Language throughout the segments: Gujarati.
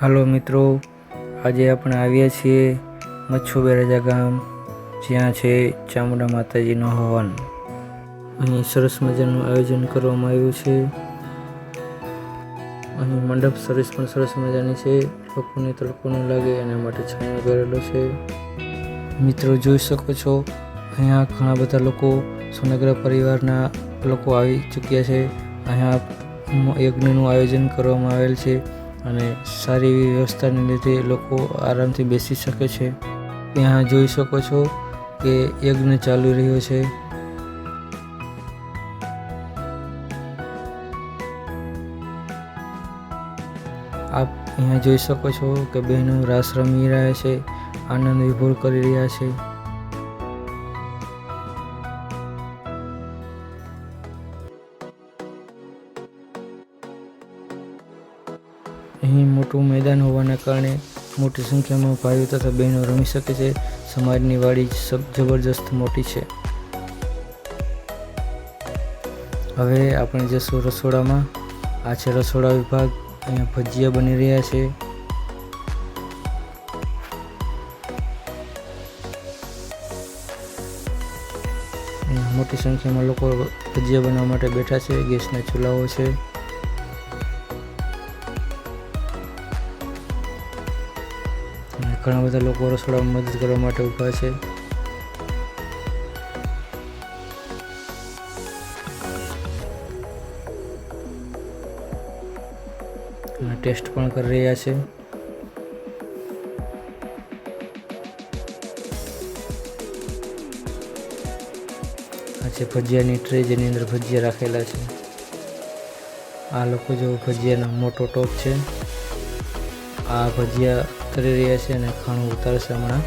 હાલો મિત્રો, આજે આપણે આવ્યા છીએ મચ્છુ બેરાજા ગામ, જ્યાં છે ચામુંડા માતાજીનો હવન. અહીં સરસ મજાનું આયોજન કરવામાં આવ્યું છે. અહીં મંડપ સરસ પણ સરસ મજાની છે, લોકોને તડકો ન લાગે, એના માટે છાંયો કરેલો છે. મિત્રો જોઈ શકો છો, અહીંયા ઘણા બધા લોકો સોનગર પરિવારના લોકો આવી ચૂક્યા છે. અહીંયા યજ્ઞનું આયોજન કરવામાં આવેલ છે. અને સારી એવી વ્યવસ્થાને લીધે લોકો આરામથી બેસી શકે છે. ત્યાં જોઈ શકો છો કે યજ્ઞ ચાલુ રહ્યો છે. આપ અહીંયા જોઈ શકો છો કે બહેનો રાસ રમી રહ્યા છે, આનંદ વિભોર કરી રહ્યા છે. અહીં મોટું મેદાન હોવાના કારણે મોટી સંખ્યામાં ભાઈઓ તથા બહેનો રમી શકે છે. સમાજની વાડી જબરજસ્ત મોટી છે. હવે આપણે જશું રસોડામાં. આ છે રસોડા વિભાગ. અહીંયા ભજીયા બની રહ્યા છે. મોટી સંખ્યામાં લોકો ભજીયા બનાવવા માટે બેઠા છે. ગેસના ચૂલાઓ છે. ઘણા બધા લોકો રસોડામાં મદદ કરવા માટે ઊભા છે. ટેસ્ટ પણ કરી રહ્યા છે. આ છે ભજીયાની ટ્રે જેની અંદર ભજીયા રાખેલા છે. આ લોકો જો ભજીયાનો મોટો ટોપ છે, આ ભજીયા તરી રહ્યા છે અને ખાણું ઉતારશે હમણાં.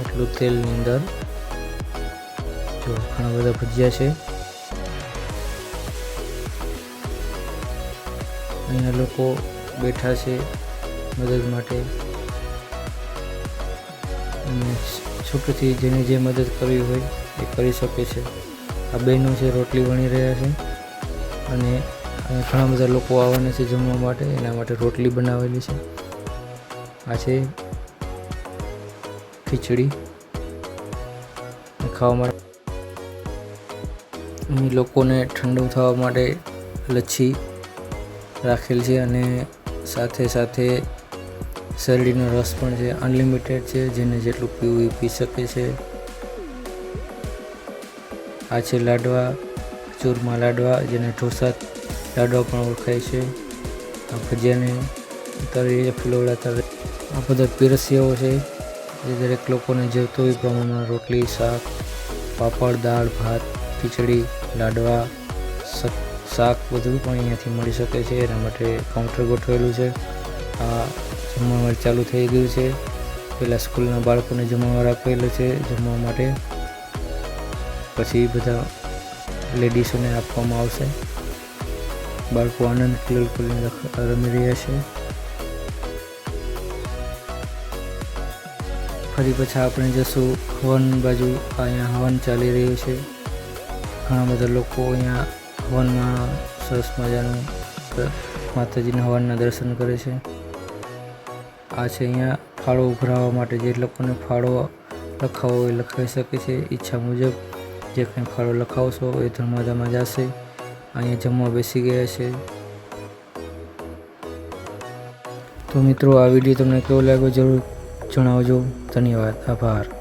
આટલું તેલની અંદર. જો ઘણા બધા ભજીયા છે. અહીંયા લોકો બેઠા છે મદદ માટે. અને છૂટથી જેને જે મદદ કરવી હોય એ કરી શકે છે. આ બહેનો છે, રોટલી વણી રહ્યા છે. અને ઘણા બધા લોકો આવવાના છે જમવા માટે, એના માટે રોટલી બનાવેલી છે. આ છે ખીચડી. ખાવા માટે. લોકોને ઠંડુ થવા માટે લચ્છી રાખેલ છે અને સાથે સાથે શેરડીનો રસ પણ છે. અનલિમિટેડ છે, જેને જેટલું પીવું એ પી શકે છે. આ છે લાડવા, ચૂરમા લાડવા, જેને ઢોસા, લાડવા પણ ઓળખાય છે. આ ભજીયાને તળી ફિલોડા તળે આ બધા પીરસીઓ છે, જે દરેક લોકોને જોઈતો એ પ્રમાણમાં રોટલી, શાક, પાપડ, દાળ, ભાત, ખીચડી, લાડવા, શાક બધું પણ અહીંયાથી મળી શકે છે. એના માટે કાઉન્ટર ગોઠવેલું છે. આ જમણવાર ચાલુ થઈ ગયું છે. પહેલાં સ્કૂલના બાળકોને જમણવાર રાખેલું છે, જમવા માટે. પછી બધા લેડીઝોને આપવામાં આવશે. બાળકો આનંદ ખીલ કરીને રમી રહ્યા છે. ફરી પછી આપણે જશું હવન બાજુ. અહીંયા હવન ચાલી રહ્યું છે. ઘણા બધા લોકો અહીંયા હવનમાં સરસ મજાનું માતાજીના હવનના દર્શન કરે છે. આ છે અહીંયા ફાળો ઉભરાવવા માટે જે લોકોને ફાળો લખાવો એ લખાવી શકે છે. ઈચ્છા મુજબ જે કંઈ ફાળો લખાવશો એ ધર્માદામાં જશે. અહીંયા જમવા બેસી ગયા છે. તો મિત્રો, આ વીડિયો તમને કેવો લાગ્યો જરૂર જણાવજો. ધન્યવાદ. આભાર.